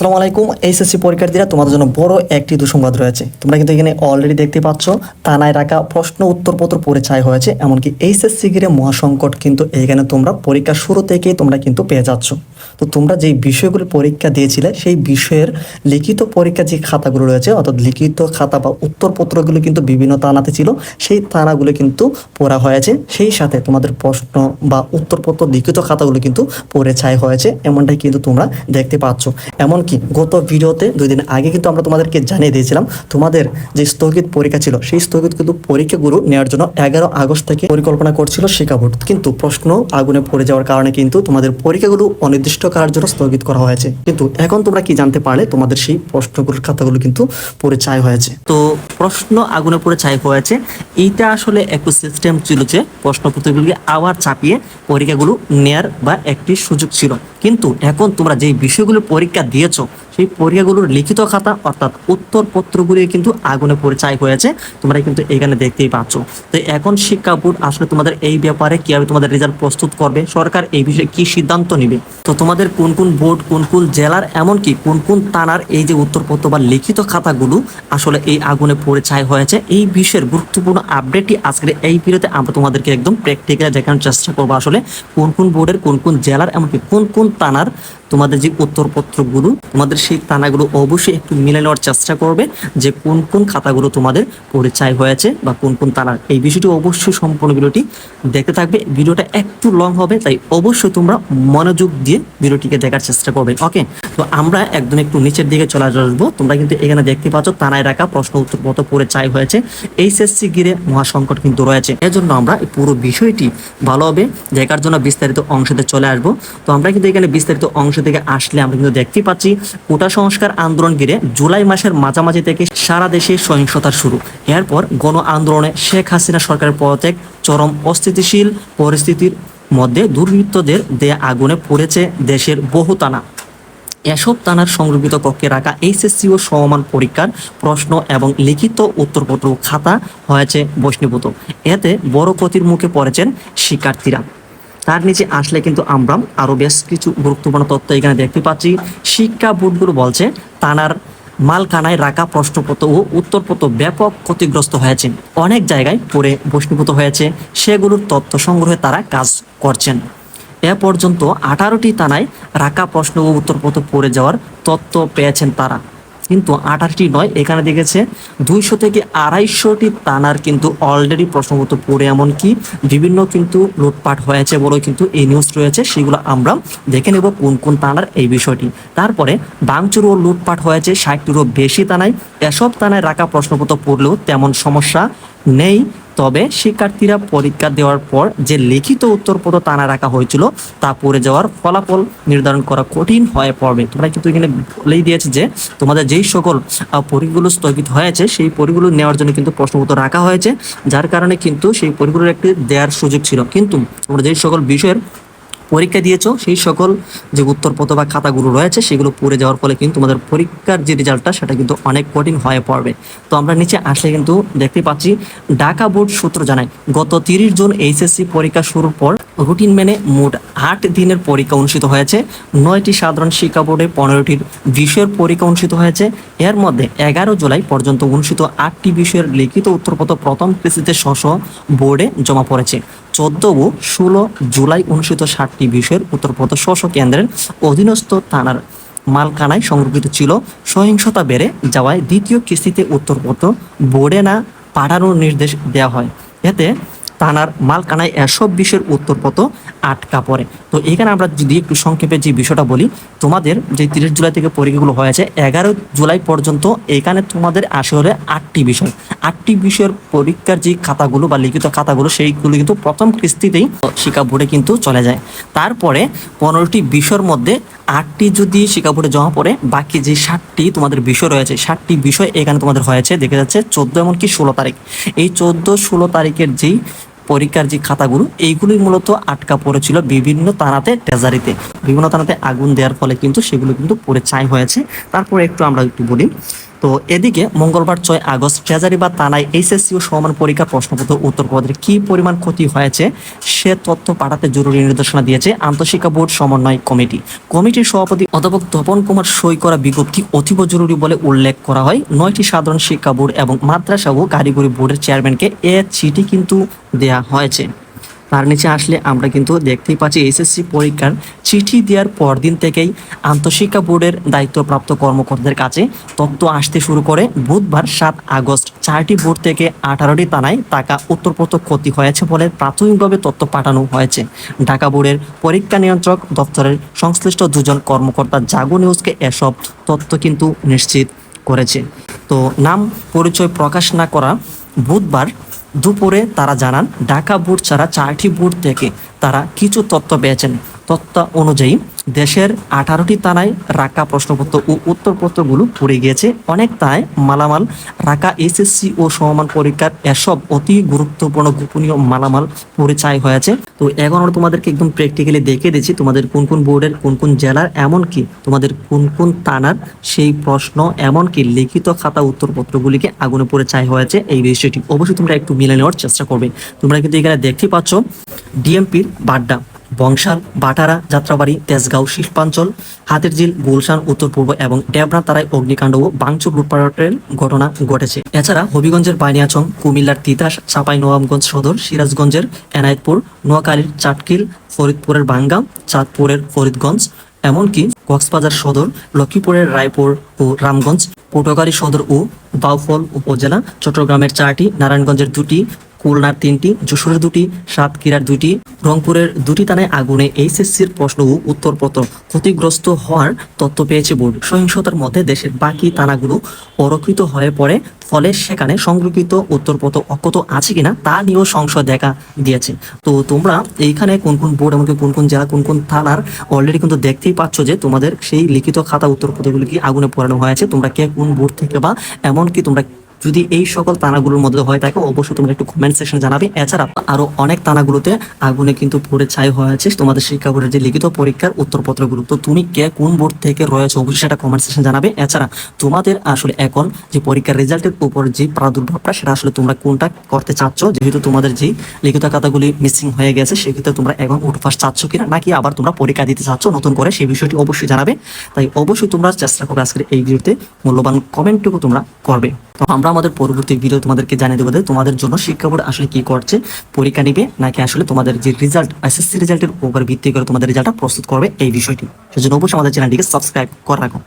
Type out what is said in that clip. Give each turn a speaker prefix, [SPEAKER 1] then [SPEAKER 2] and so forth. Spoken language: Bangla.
[SPEAKER 1] আসসালামু আলাইকুম এইচএসসি পরীক্ষার্থীরা, তোমাদের জন্য বড় একটি দুঃসংবাদ রয়েছে। তোমরা কিন্তু এখানে অলরেডি দেখতে পাচ্ছ, থানায় রাখা প্রশ্ন উত্তরপত্র পড়ে ছাই হয়েছে, এমনকি এইচএসসি ঘিরে মহাসংকট কিন্তু এখানে তোমরা পরীক্ষা শুরু থেকেই তোমরা কিন্তু পেয়ে যাচ্ছ। তো তোমরা যেই বিষয়গুলো পরীক্ষা দিয়েছিলে, সেই বিষয়ের লিখিত পরীক্ষা যে খাতাগুলো রয়েছে, অর্থাৎ লিখিত খাতা বা উত্তরপত্রগুলো কিন্তু বিভিন্ন তানাতে ছিল, সেই তানাগুলো কিন্তু পড়া হয়েছে। সেই সাথে তোমাদের প্রশ্ন বা উত্তরপত্র লিখিত খাতাগুলো কিন্তু পড়ে ছাই হয়েছে, এমনটাই কিন্তু তোমরা দেখতে পাচ্ছ। এমনকি গত ভিডিওতে দুই দিন আগে কিন্তু আমরা তোমাদেরকে জানিয়ে দিয়েছিলাম, তোমাদের যে স্থগিত পরীক্ষা ছিল, সেই স্থগিত কিন্তু পরীক্ষাগুলো নেওয়ার জন্য এগারো আগস্ট থেকে পরিকল্পনা করছিল শিক্ষা বোর্ড। কিন্তু প্রশ্ন আগুনে পড়ে যাওয়ার কারণে কিন্তু তোমাদের পরীক্ষাগুলো অনির্দিষ্টকালের জন্য স্থগিত করা হয়েছে। কিন্তু এখন তোমরা কি জানতে পারলে, তোমাদের সেই প্রশ্নগুলোর খাতাগুলো কিন্তু পড়ে ছাই হয়েছে।
[SPEAKER 2] তো প্রশ্ন আগুনে পড়ে ছাই হয়েছে। এইটা আসলে একটু সিস্টেম ছিল যে প্রশ্নপত্রগুলিকে আবার চাপিয়ে পরীক্ষাগুলো নেয়ার বা একটি সুযোগ ছিল। কিন্তু এখন তোমরা যে বিষয়গুলো পরীক্ষা দিয়েছ সেই পরীক্ষাগুলোর লিখিত খাতা অর্থাৎ উত্তরপত্রগুলি কিন্তু আগুনে পড়ে ছাই হয়েছে। তোমরা কিন্তু এখানে দেখতেই পাচ্ছ। তো এখন শিক্ষা বোর্ড আসলে তোমাদের এই ব্যাপারে কীভাবে তোমাদের রেজাল্ট প্রস্তুত করবে? সরকার এই বিষয়ে কি সিদ্ধান্ত নিবে? তো তোমাদের কোন কোন বোর্ড, কোন কোন জেলার, এমনকি কোন কোন থানার এই যে উত্তরপত্র বা লিখিত খাতাগুলো আসলে এই আগুনে পড়ে ছাই হয়েছে, এই বিষয়ের গুরুত্বপূর্ণ আপডেটটি আজকের এই ভিডিওতে আমরা তোমাদেরকে একদম প্র্যাকটিক্যালি দেখানোর চেষ্টা করব আসলে কোন কোন বোর্ডের, কোন কোন জেলার, এমনকি কোন কোন থানার তোমাদের যে উত্তরপত্রগুলো তোমাদের সেই তানাগুলো অবশ্যই একটু মিলে নেওয়ার চেষ্টা করবে যে কোন কোন খাতাগুলো তোমাদের পরিচয় হয়েছে বা কোন কোন তানার এই বিষয়টি অবশ্যই সম্পূর্ণ ভিডিওটি দেখতে থাকবে। ভিডিওটা একটু লং হবে, তাই অবশ্যই তোমরা মনোযোগ দিয়ে ভিডিওটিকে দেখার চেষ্টা করবে ওকে তো আমরা একদম একটু নিচের দিকে চলে আসব। তোমরা কিন্তু এখানে দেখতে পাচ্ছ, তানায় রাখা প্রশ্ন উত্তরপত্র পরিচয় হয়েছে। এইচএসসি গিরে মহাসংকট কিন্তু রয়েছে। এজন্য আমরা পুরো বিষয়টি ভালোভাবে দেখার জন্য বিস্তারিত অংশতে চলে আসব। তো আমরা কিন্তু এখানে বিস্তারিত অংশ থেকে আসলে আমরা কিন্তু দেখতে পাচ্ছি কোটা সংস্কার আন্দোলন ঘিরে জুলাই মাসের মাঝামাঝি থেকে সারা দেশে সহিংসতা শুরু। এরপর গণ আন্দোলনে শেখ হাসিনা সরকারের পদত্যাগ, চরম অস্থিতিশীল পরিস্থিতির মধ্যে দুর্বৃত্তদের দেয়া আগুনে পড়েছে দেশের বহু তানা এসব তানার সংরক্ষিত কক্ষে রাখা এইচএসসি ও সমমান পরীক্ষার প্রশ্ন এবং লিখিত উত্তরপত্র খাতা হয়েছে বৈষ্ণীভূত এতে বড় ক্ষতির মুখে পড়েছেন শিক্ষার্থীরা। তার নিচে আসলে কিন্তু আমরা আরও বেশ কিছু গুরুত্বপূর্ণ তথ্য এখানে দেখতে পাচ্ছি। শিক্ষা বোর্ডগুলো বলছে, তানার মালকানায় রাখা প্রশ্নপত্র ও উত্তরপত্র ব্যাপক ক্ষতিগ্রস্ত হয়েছে। অনেক জায়গায় পড়ে বৈষ্ণীভূত হয়েছে। সেগুলোর তথ্য সংগ্রহে তারা কাজ করছেন। এ পর্যন্ত আঠারোটি থানায় রাখা প্রশ্ন ও উত্তরপত্র পড়ে যাওয়ার তথ্য পেয়েছেন তারা। কিন্তু আঠাশটি নয়, এখানে দেখেছে দুইশো থেকে আড়াইশোটি তানার কিন্তু অলরেডি প্রশ্নপত্র পড়ে, এমনকি বিভিন্ন কিন্তু লুটপাট হয়েছে বলে কিন্তু এই নিউজ রয়েছে। সেগুলো আমরা দেখে নেব কোন কোন তানার এই বিষয়টি। তারপরে বাংচুর ও লুটপাট হয়েছে, ষাটটিরও বেশি তানায়। এসব তানায় রাখা প্রশ্নপত্র পড়লেও তেমন সমস্যা নেই। তবে শিক্ষার্থীরা পরীক্ষা দেওয়ার পর যে লিখিত উত্তরপত্র টানা রাখা হয়েছিল, তা পড়ে যাওয়ার ফলাফল নির্ধারণ করা কঠিন হয়ে পড়বে। তোমরা কিন্তু এখানে বলেই দিয়েছে যে, তোমাদের যেই সকল পরীগুলো স্থগিত হয়েছে, সেই পরীগুলো নেওয়ার জন্য কিন্তু প্রশ্নপত্র রাখা হয়েছে, যার কারণে কিন্তু সেই পরীক্ষাগুলোর একটি দেওয়ার সুযোগ ছিল। কিন্তু তোমরা যেই সকল বিষয়ের পরীক্ষা দিয়েছ, সেই সকল যে উত্তরপত্র বা খাতাগুলো রয়েছে, সেগুলো পড়ে যাওয়ার ফলে কিন্তু তোমাদের পরীক্ষার যে রেজাল্টটা সেটা কিন্তু অনেক কঠিন হয়ে পড়বে। তো আমরা নিচে আসলে কিন্তু দেখতে পাচ্ছি, ঢাকা বোর্ড সূত্র জানায়, গত তিরিশ জুন এইচএসসি পরীক্ষা শুরুর পর রুটিন মেনে মোট আট দিনের পরীক্ষা অনুষ্ঠিত হয়েছে। নয়টি সাধারণ শিক্ষা বোর্ডে পনেরোটির বিষয়ের পরীক্ষা অনুষ্ঠিত হয়েছে। এর মধ্যে এগারো জুলাই পর্যন্ত অনুষ্ঠিত আটটি বিষয়ের লিখিত উত্তরপত্র প্রথম কিস্তিতে শশ বোর্ডে জমা পড়েছে। চোদ্দ ও ষোলো জুলাই অনুষ্ঠিত ষাটটি বিষয়ের উত্তরপ্রদেশ শশ কেন্দ্রের অধীনস্থ থানার মালকানায় সংরক্ষিত ছিল। সহিংসতা বেড়ে যাওয়ায় দ্বিতীয় কিস্তিতে উত্তরপত্র বোর্ডে না পাঠানোর নির্দেশ দেওয়া হয়। এতে থানার মালকানায় এসব বিষয়ের উত্তরপত্র আটকা পড়ে। তো এখানে আমরা যদি একটু সংক্ষেপে যে বিষয়টা বলি, তোমাদের যে তিরিশ জুলাই থেকে পরীক্ষাগুলো হয়েছে, এগারো জুলাই পর্যন্ত এখানে তোমাদের আসে হলে আটটি বিষয়। আটটি বিষয়ের পরীক্ষার যে খাতাগুলো বা লিখিত খাতাগুলো, সেইগুলো কিন্তু প্রথম কিস্তিতেই শিক্ষা বোর্ডে কিন্তু চলে যায়। তারপরে পনেরোটি বিষয়ের মধ্যে আটটি যদি শিক্ষা বোর্ডে জমা পড়ে, বাকি যে ষাটটি তোমাদের বিষয় রয়েছে, ষাটটি বিষয় এখানে তোমাদের হয়েছে, দেখা যাচ্ছে চোদ্দ এমনকি ষোলো তারিখ। এই চোদ্দ ষোলো তারিখের যেই পরীক্ষার যে খাতাগুলো এইগুলি মূলত আটকা পড়েছিল বিভিন্ন তারাতে, ট্রেজারিতে। বিভিন্ন তানাতে আগুন দেওয়ার ফলে কিন্তু সেগুলো কিন্তু পরে ছাই হয়েছে। তারপরে একটু আমরা একটু বলি তো এদিকে মঙ্গলবার ছয় আগস্ট ট্রেজারি বা তানায় এইচএসসি ও সমান পরীক্ষার প্রশ্নপত্র উত্তরপত্রের কি পরিমাণ ক্ষতি হয়েছে সে তথ্য পাঠাতে জরুরি নির্দেশনা দিয়েছে আন্তঃশিক্ষা বোর্ড সমন্বয় কমিটি। কমিটির সভাপতি অধ্যাপক তপন কুমার সই করা বিজ্ঞপ্তি অতীব জরুরি বলে উল্লেখ করা হয়? নয়টি সাধারণ শিক্ষা বোর্ড এবং মাদ্রাসা ও কারিগরি বোর্ডের চেয়ারম্যানকে এ চিঠি কিন্তু দেয়া হয়েছে। তার নিচে আসলে আমরা কিন্তু দেখতেই পাচ্ছি এসএসসি পরীক্ষার চিঠি দেওয়ার পরদিন থেকেই আন্তঃশিক্ষা বোর্ডের দায়িত্বপ্রাপ্ত কর্মকর্তাদের কাছে তথ্য আসতে শুরু করে। বুধবার সাত আগস্ট চারটি বোর্ড থেকে আঠারোটি থানায় টাকা উত্তরপত্র ক্ষতি হয়েছে বলে প্রাথমিকভাবে তথ্য পাঠানো হয়েছে। ঢাকা বোর্ডের পরীক্ষা নিয়ন্ত্রক দপ্তরের সংশ্লিষ্ট দুজন কর্মকর্তা জাগো নিউজকে এসব তথ্য কিন্তু নিশ্চিত করেছে। তো নাম পরিচয় প্রকাশ না করা বুধবার দুপুরে তারা জানান, ঢাকা বুট ছাড়া চারটি বুট থেকে তারা কিছু তথ্য পেয়েছেন। তথ্য অনুযায়ী, দেশের আঠারোটি থানায় রাখা প্রশ্নপত্র ও উত্তরপত্রগুলো পড়ে গিয়েছে। অনেক তাই মালামাল রাখা এসএসসি ও সমমান পরীক্ষার এসব অতি গুরুত্বপূর্ণ গোপনীয় মালামাল পরিচয় হয়েছে। তো এখন আমরা তোমাদেরকে একদম প্র্যাকটিক্যালি দেখে দিচ্ছি তোমাদের কোন কোন বোর্ডের, কোন কোন জেলার, এমনকি তোমাদের কোন কোন থানার সেই প্রশ্ন, এমনকি লিখিত খাতা উত্তরপত্রগুলিকে আগুনে পড়ে চাই হয়েছে এই বিষয়টি অবশ্যই তোমরা একটু মিলে নেওয়ার চেষ্টা করবে। তোমরা কিন্তু এখানে দেখতে পাচ্ছ ডিএমপির বাড্ডা। বংশাল, বাটারা, যাত্রাবাড়ি, তেজগাঁও, শিল্পাঞ্চল, হাতিরঝিল, গুলশান উত্তর পূর্ব এবং ডেবরা তারায় অগ্নিকাণ্ড ও বাংচুর লুটপাটের ঘটনা ঘটেছে। এছাড়া হবিগঞ্জের বাইনিয়াচং কুমিল্লার তিতাস চাপাই নবাবগঞ্জ সদর, সিরাজগঞ্জের এনায়েতপুর, নোয়াখালীর চাটকিল, ফরিদপুরের বাঙ্গাম চাঁদপুরের ফরিদগঞ্জ, এমনকি কক্সবাজার সদর, লক্ষ্মীপুরের রায়পুর ও রামগঞ্জ, পটুয়াখালী সদর ও বাউফল উপজেলা, চট্টগ্রামের চারটি, নারায়ণগঞ্জের দুটি খুলনার তিনটি, যশোরের দুটি, সাতক্ষীরার দুটি রংপুরের দুটি থানায় আগুনে এইচএসসির প্রশ্ন ও উত্তরপত্র ক্ষতিগ্রস্ত হওয়ার তথ্য পেয়েছে বোর্ড। সহিংসতার মধ্যে দেশের বাকি থানাগুলো অরক্ষিত হয়ে পড়ে, ফলে সেখানে সংরক্ষিত উত্তরপত্র অক্ষত আছে কিনা তা নিয়েও সংশয় দেখা দিয়েছে। তো তোমরা এইখানে কোন কোন বোর্ড এমনকি কোন কোন জেলা, কোন কোন থানার অলরেডি কিন্তু দেখতেই পাচ্ছ যে তোমাদের সেই লিখিত খাতা উত্তরপত্রগুলি কি আগুনে পোড়ানো হয়েছে, তোমরা কে কোন বোর্ড থেকে বা এমনকি তোমরা যদি এই সকল তানাগুলোর মধ্যে হয়ে থাকে, অবশ্যই তোমরা একটু কমেন্ট সেকশনে জানাবে। এছাড়া আরও অনেক তানাগুলোতে আগুনে কিন্তু পড়ে ছাই হয়েছে তোমাদের শিক্ষা বোর্ডের যে লিখিত পরীক্ষার উত্তরপত্রগুলো, তো তুমি কে কোন বোর্ড থেকে রয়েছে অবশ্যই সেটা কমেন্ট সেকশন জানাবে। এছাড়া তোমাদের আসলে এখন যে পরীক্ষার রেজাল্টের উপর যে প্রাদুর্ভাবটা, সেটা আসলে তোমরা কোনটা করতে চাচ্ছ? যেহেতু তোমাদের যে লিখিত খাতাগুলি মিসিং হয়ে গেছে, সেক্ষেত্রে তোমরা এখন উঠফাস চাচ্ছ কিনা, নাকি আবার তোমরা পরীক্ষা দিতে চাচ্ছ নতুন করে, সেই বিষয়টি অবশ্যই জানাবে। তাই অবশ্যই তোমরা চেষ্টা করবে আজকের এই ভিডিওতে মূল্যবান কমেন্টটুকু তোমরা করবে। তো আমরা আমাদের পরবর্তী ভিডিও তোমাদেরকে জানিয়ে দেবো তোমাদের জন্য শিক্ষা বোর্ড আসলে কি করছে, পরীক্ষা নিবে নাকি আসলে তোমাদের যে রেজাল্ট এসএসসি রেজাল্টের উপর ভিত্তি করে তোমাদের রেজাল্টটা প্রস্তুত করবে এই বিষয়টি। সেজন্য অবশ্যই আমাদের চ্যানেলটিকে সাবস্ক্রাইব করে রাখো।